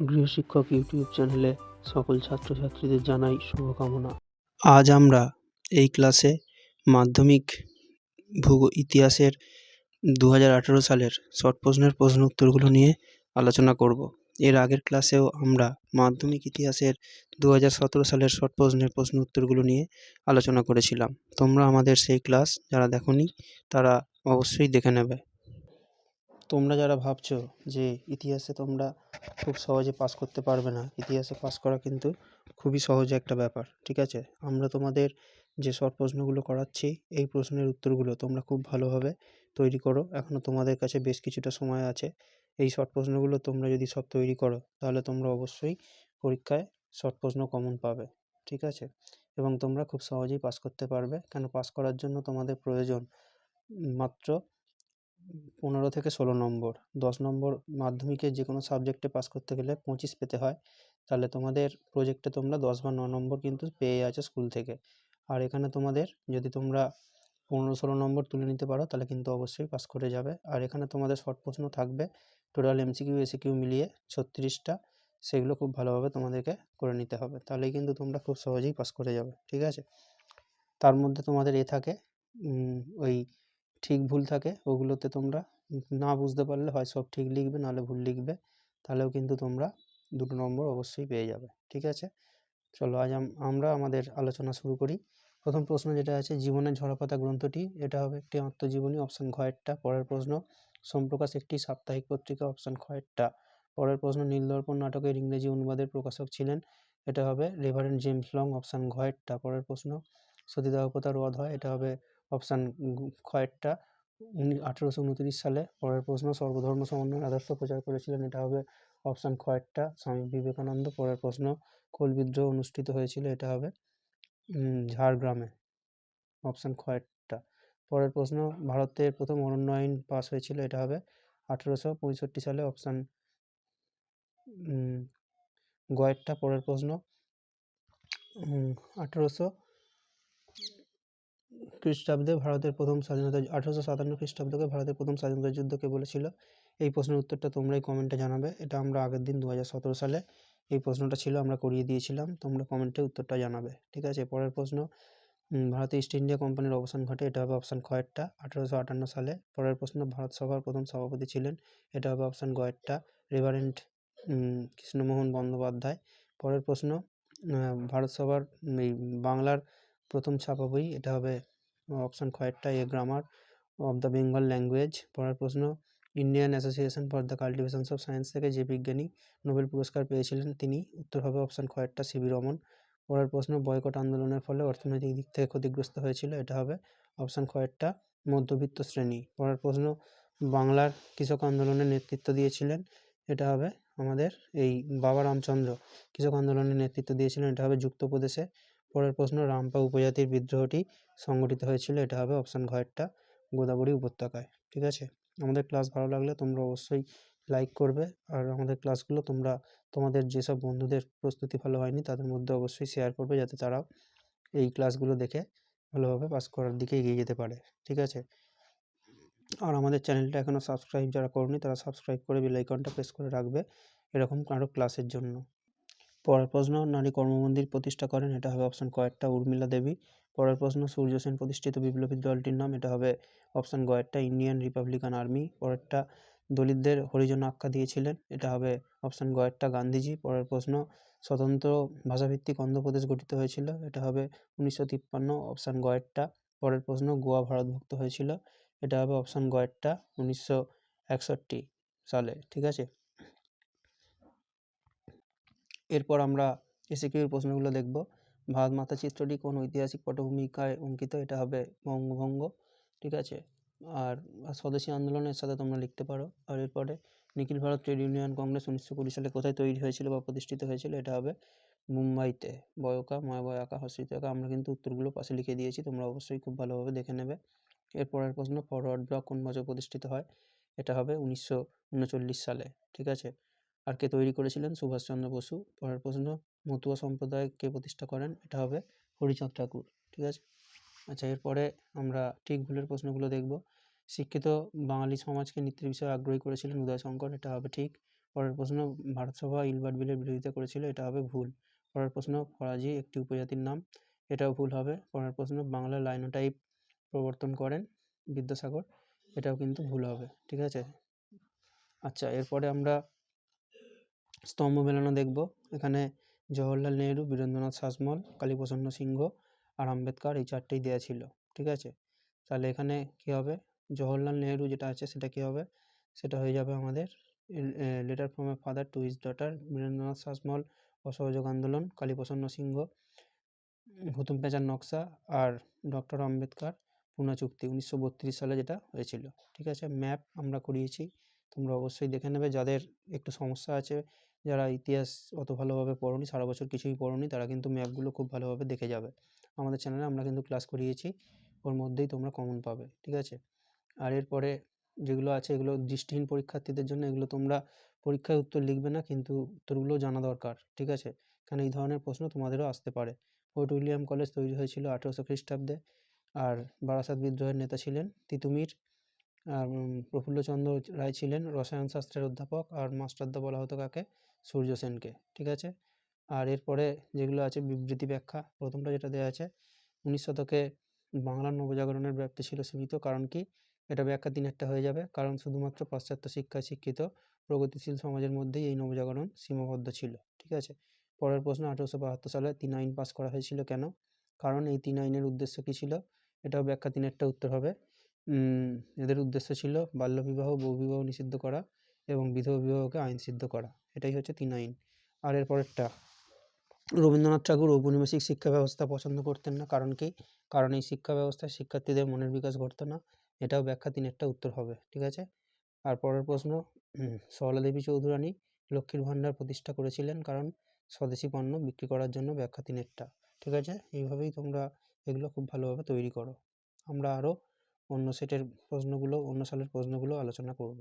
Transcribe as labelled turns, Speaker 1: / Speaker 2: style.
Speaker 1: গৃহশিক্ষক YouTube চ্যানেলে সকল ছাত্রছাত্রীদের জানাই শুভকামনা। আজ আমরা এই ক্লাসে মাধ্যমিক ভূগো ইতিহাসের দু হাজার আঠেরো সালের শর্ট প্রশ্নের প্রশ্ন উত্তরগুলো নিয়ে আলোচনা করব। এর আগের ক্লাসেও আমরা মাধ্যমিক ইতিহাসের দু হাজার সতেরো সালের শর্ট প্রশ্নের প্রশ্ন উত্তরগুলো নিয়ে আলোচনা করেছিলাম। তোমরা আমাদের সেই ক্লাস যারা দেখোনি, তারা অবশ্যই দেখে নেবে। তোমরা যারা ভাবছ যে ইতিহাসে তোমরা খুব সহজে পাস করতে পারবে না, ইতিহাসে পাস করা কিন্তু খুবই সহজ একটা ব্যাপার, ঠিক আছে? আমরা তোমাদের যে শর্ট প্রশ্নগুলো করাচ্ছি, এই প্রশ্নের উত্তরগুলো তোমরা খুব ভালোভাবে তৈরি করো। এখনও তোমাদের কাছে বেশ কিছুটা সময় আছে। এই শর্ট প্রশ্নগুলো তোমরা যদি সব তৈরি করো, তাহলে তোমরা অবশ্যই পরীক্ষায় শর্ট প্রশ্ন কমন পাবে, ঠিক আছে? এবং তোমরা খুব সহজেই পাস করতে পারবে, কেন? পাস করার জন্য তোমাদের প্রয়োজন মাত্র পনেরো থেকে ষোলো নম্বর। দশ নম্বর মাধ্যমিকে যে কোনো সাবজেক্টে পাস করতে গেলে পঁচিশ পেতে হয়। তাহলে তোমাদের প্রজেক্টে তোমরা দশ বা ন নম্বর কিন্তু পেয়ে আছো স্কুল থেকে। আর এখানে তোমাদের যদি তোমরা পনেরো ষোলো নম্বর তুলে নিতে পারো, তাহলে কিন্তু অবশ্যই পাস করে যাবে। আর এখানে তোমাদের শর্ট প্রশ্ন থাকবে। টোটাল এমসিকিউ এসিকিউ মিলিয়ে ছত্রিশটা, সেগুলো খুব ভালোভাবে তোমাদেরকে করে নিতে হবে। তাহলেই কিন্তু তোমরা খুব সহজেই পাস করে যাবে। ঠিক আছে? তার মধ্যে তোমাদের এ থাকে ওই ঠিক ভুল থাকে ওগুলোতে তোমরা না বুঝতে পারলে হয় সব ঠিক লিখবে, নাহলে ভুল লিখবে। তাহলেও কিন্তু তোমরা দুটো নম্বর অবশ্যই পেয়ে যাবে, ঠিক আছে? চলো আজ আম- আমরা আমাদের আলোচনা শুরু করি। প্রথম প্রশ্ন যেটা আছে, জীবনের ঝরাপাতা গ্রন্থটি, এটা হবে একটি আত্মজীবনী, অপশন ঘয়েরটা পরের প্রশ্ন, সোমপ্রকাশ একটি সাপ্তাহিক পত্রিকা, অপশন খয়েরটা পরের প্রশ্ন, নীলদর্পণ নাটকের ইংরেজি অনুবাদের প্রকাশক ছিলেন, এটা হবে রেভারেন্ড জেমস লং, অপশান ঘয়েরটা পরের প্রশ্ন, সতীদাহ প্রথা রদ হয়, এটা হবে অপশান খয়েরটা উনি আঠেরোশো উনত্রিশ সালে পরের প্রশ্ন, সর্বধর্ম সমন্বয় আদর্শ প্রচার করেছিলেন, এটা হবে অপশান খয়েরটা স্বামী বিবেকানন্দ পরের প্রশ্ন, কোল বিদ্রোহ অনুষ্ঠিত হয়েছিল, এটা হবে ঝাড়গ্রামে, অপশান খয়েরটা পরের প্রশ্ন ভারতের প্রথম অরণ্য আইন পাস হয়েছিল, এটা হবে আঠেরোশো পঁয়ষট্টি সালে, অপশান গয়েরটা পরের প্রশ্ন আঠেরোশো খ্রিস্টাব্দে ভারতের প্রথম স্বাধীনতা আঠেরোশো সাতান্ন খ্রিস্টাব্দকে ভারতের প্রথম স্বাধীনতা যুদ্ধ কে বলেছিল। এই প্রশ্নের উত্তরটা তোমরাই কমেন্টে জানাবে। এটা আমরা আগের দিন দু হাজার সতেরো সালে এই প্রশ্নটা ছিল, আমরা করিয়ে দিয়েছিলাম। তোমরা কমেন্টে উত্তরটা জানাবে। ঠিক আছে, পরের প্রশ্ন। ভারতে ইস্ট ইন্ডিয়া কোম্পানির অবসান ঘটে, এটা হবে অপশান খয়েরটা আঠেরোশো আটান্ন সালে। পরের প্রশ্ন, ভারত সভার প্রথম সভাপতি ছিলেন, এটা হবে অপশান গয়েরটা রেভারেন্ট কৃষ্ণমোহন বন্দ্যোপাধ্যায়। পরের প্রশ্ন ভারত সভার বাংলার প্রথম ছাপা বই এটা হবে option খয়েরটা a grammar of the Bengal language পড়ার প্রশ্ন Indian association for the cultivations of science থেকে যে বিজ্ঞানী নোবেল পুরস্কার পেয়েছিলেন তিনি, উত্তর হবে অপশান খয়েরটা সিবি রমন। পরের প্রশ্ন, বয়কট আন্দোলনের ফলে অর্থনৈতিক দিক থেকে ক্ষতিগ্রস্ত হয়েছিল, এটা হবে অপশান খয়েরটা মধ্যবিত্ত শ্রেণি। পরের প্রশ্ন, বাংলার কৃষক আন্দোলনের নেতৃত্ব দিয়েছিলেন, এটা হবে আমাদের এই বাবা রামচন্দ্র। কৃষক আন্দোলনের নেতৃত্ব দিয়েছিলেন, এটা হবে যুক্তপ্রদেশে। পরের প্রশ্ন, রামপা উপজাতির বিদ্রোহটি সংগঠিত হয়েছিল, এটা হবে অপশান ঘয়েরটা, গোদাবরী উপত্যকায়, ঠিক আছে? আমাদের ক্লাস ভালো লাগলে তোমরা অবশ্যই লাইক করবে, আর আমাদের ক্লাসগুলো তোমরা, তোমাদের যেসব বন্ধুদের প্রস্তুতি ভালো হয়নি, তাদের মধ্যে অবশ্যই শেয়ার করবে, যাতে তারাও এই ক্লাসগুলো দেখে ভালোভাবে পাস করার দিকে এগিয়ে যেতে পারে, ঠিক আছে? আর আমাদের চ্যানেলটা এখনও সাবস্ক্রাইব যারা করনি, তারা সাবস্ক্রাইব করে বেল আইকনটা প্রেস করে রাখবে, এরকম আরও ক্লাসের জন্য। পরের প্রশ্ন, নারী কর্মমন্দির প্রতিষ্ঠা করেন, এটা হবে অপশান কয়েকটা, উর্মিলা দেবী। পরের প্রশ্ন, সূর্য সেন প্রতিষ্ঠিত বিপ্লবী দলটির নাম, এটা হবে অপশান গয়েরটা ইন্ডিয়ান রিপাবলিকান আর্মি পরেরটা, দলিতদের হরিজন আখ্যা দিয়েছিলেন, এটা হবে অপশান গয়েরটা গান্ধীজি। পরের প্রশ্ন, স্বতন্ত্র ভাষাভিত্তিক অন্ধ্রপ্রদেশ গঠিত হয়েছিল, এটা হবে উনিশশো তিপ্পান্ন অপশান গয়েরটা পরের প্রশ্ন, গোয়া ভারতভুক্ত হয়েছিল, এটা হবে অপশান গয়েরটা উনিশশো একষট্টি সালে, ঠিক আছে? এরপর আমরা এসিকিউর প্রশ্নগুলো দেখব। ভারত মাতা চিত্রটি কোন ঐতিহাসিক পটভূমিকায় অঙ্কিত? এটা হবে বঙ্গভঙ্গ, ঠিক আছে? আর স্বদেশী আন্দোলনের সাথে তোমরা লিখতে পারো। আর এরপরে, Nikhil Bharat trade union Congress উনিশশো কুড়ি সালে কোথায় তৈরি হয়েছিল বা প্রতিষ্ঠিত হয়েছিল? এটা হবে মুম্বাইতে। বয়কা ময়বয় আঁকা হস্রিত আঁকা আমরা কিন্তু উত্তরগুলো পাশে লিখে দিয়েছি, তোমরা অবশ্যই খুব ভালোভাবে দেখে নেবে। এরপরের প্রশ্ন, ফরওয়ার্ড ব্লক কোন বছর প্রতিষ্ঠিত হয়? এটা হবে উনিশশো উনচল্লিশ সালে, ঠিক আছে? আর কে তৈরি করেছিলেন? সুভাষচন্দ্র বসু, পরের প্রশ্ন মতুয়া সম্প্রদায় কে প্রতিষ্ঠা করেন? এটা হবে হরিচাঁদ ঠাকুর, ঠিক আছে? আচ্ছা এরপরে আমরা ঠিক ভুলের প্রশ্নগুলো দেখব। শিক্ষিত বাঙালি সমাজকে নৃত্যের বিষয়ে আগ্রহী করেছিলেন উদয় শঙ্কর এটা হবে ঠিক। পরের প্রশ্ন, ভারতসভা ইলবার্ট বিলের বিরোধিতা করেছিল, এটা হবে ভুল। পরের প্রশ্ন, ফরাজি একটি উপজাতির নাম, এটাও ভুল হবে। পরের প্রশ্ন বাংলা লাইনোটাইপ প্রবর্তন করেন বিদ্যাসাগর, এটাও কিন্তু ভুল হবে, ঠিক আছে? আচ্ছা এরপরে আমরা স্তম্ভ মেলানো দেখব। এখানে জওহরলাল নেহরু, বীরেন্দ্রনাথ শাসমল, কালীপ্রসন্ন সিংহ আর আম্বেদকর এই চারটেই দেওয়া ছিল, ঠিক আছে? তাহলে এখানে কী হবে? জওহরলাল নেহরু যেটা আছে সেটা কী হবে? সেটা হয়ে যাবে আমাদের letter from a father to his daughter Birendranath Sasmal, অসহযোগ আন্দোলন, কালীপ্রসন্ন সিংহ, হুতুম প্যাঁচার নকশা আর ডক্টর আম্বেদকর পুনা চুক্তি উনিশশো বত্রিশ সালে যেটা হয়েছিল, ঠিক আছে? ম্যাপ আমরা করিয়েছি। তোমরা অবশ্যই দেখে নেবে। যাদের একটু সমস্যা আছে, যারা ইতিহাস অত ভালোভাবে পড়োনি, সারা বছর কিছুই পড়োনি, তারা কিন্তু ম্যাপগুলো খুব ভালোভাবে দেখে যাবে। আমাদের চ্যানেলে আমরা কিন্তু ক্লাস করিয়েছি, ওর মধ্যেই তোমরা কমন পাবে, ঠিক আছে? আর এরপরে যেগুলো আছে, এগুলো দৃষ্টিহীন পরীক্ষার্থীদের জন্য, এগুলো তোমরা পরীক্ষায় উত্তর লিখবে না, কিন্তু উত্তরগুলোও জানা দরকার, ঠিক আছে? কারণ এই ধরনের প্রশ্ন তোমাদেরও আসতে পারে। ফোর্ট উইলিয়াম কলেজ তৈরি হয়েছিল আঠেরোশো খ্রিস্টাব্দে, আর বারাসাত বিদ্রোহের নেতা ছিলেন তিতুমির। আর প্রফুল্লচন্দ্র রায় ছিলেন রসায়ন শাস্ত্রের অধ্যাপক আর মাস্টারদা বলা হতো কাকে? সূর্য সেনকে, ঠিক আছে? আর এরপরে যেগুলো আছে বিবৃতি ব্যাখ্যা, প্রথমটা যেটা দেওয়া আছে, উনিশ শতকে বাংলার নবজাগরণের ব্যাপ্তি ছিল সীমিত। কারণ কি? এটা ব্যাখ্যা তিনেরটা হয়ে যাবে। কারণ শুধুমাত্র পাশ্চাত্য শিক্ষায় শিক্ষিত, প্রগতিশীল সমাজের মধ্যেই এই নবজাগরণ সীমাবদ্ধ ছিল, ঠিক আছে? পরের প্রশ্ন, আঠেরোশো বাহাত্তর সালে তিন আইন পাস করা হয়েছিল কেন? কারণ এই তিন আইনের উদ্দেশ্য কী ছিল? এটাও ব্যাখ্যা তিনেরটা উত্তর হবে। এদের উদ্দেশ্য ছিল বাল্যবিবাহ বহুবিবাহ নিষিদ্ধ করা এবং বিধবা বিবাহকে আইনসিদ্ধ করা। এটাই হচ্ছে তিন আইন। আর এর পরেরটা, রবীন্দ্রনাথ ঠাকুর ঔপনিবেশিক শিক্ষা ব্যবস্থা পছন্দ করতেন না। কারণ কি? কারণ এই শিক্ষা ব্যবস্থায় শিক্ষার্থীদের মনের বিকাশ ঘটতো না। এটাও ব্যাখ্যা তিনেরটা উত্তর হবে, ঠিক আছে? আর পরের প্রশ্ন সরলা দেবী চৌধুরানী লক্ষ্মীর ভাণ্ডার প্রতিষ্ঠা করেছিলেন কারণ স্বদেশি পণ্য বিক্রি করার জন্য ব্যাখ্যা তিনেরটা, ঠিক আছে? এইভাবেই তোমরা এগুলো খুব ভালোভাবে তৈরি করো। আমরা আরও অন্য সেটের প্রশ্নগুলো অন্য সালের প্রশ্নগুলো আলোচনা করব।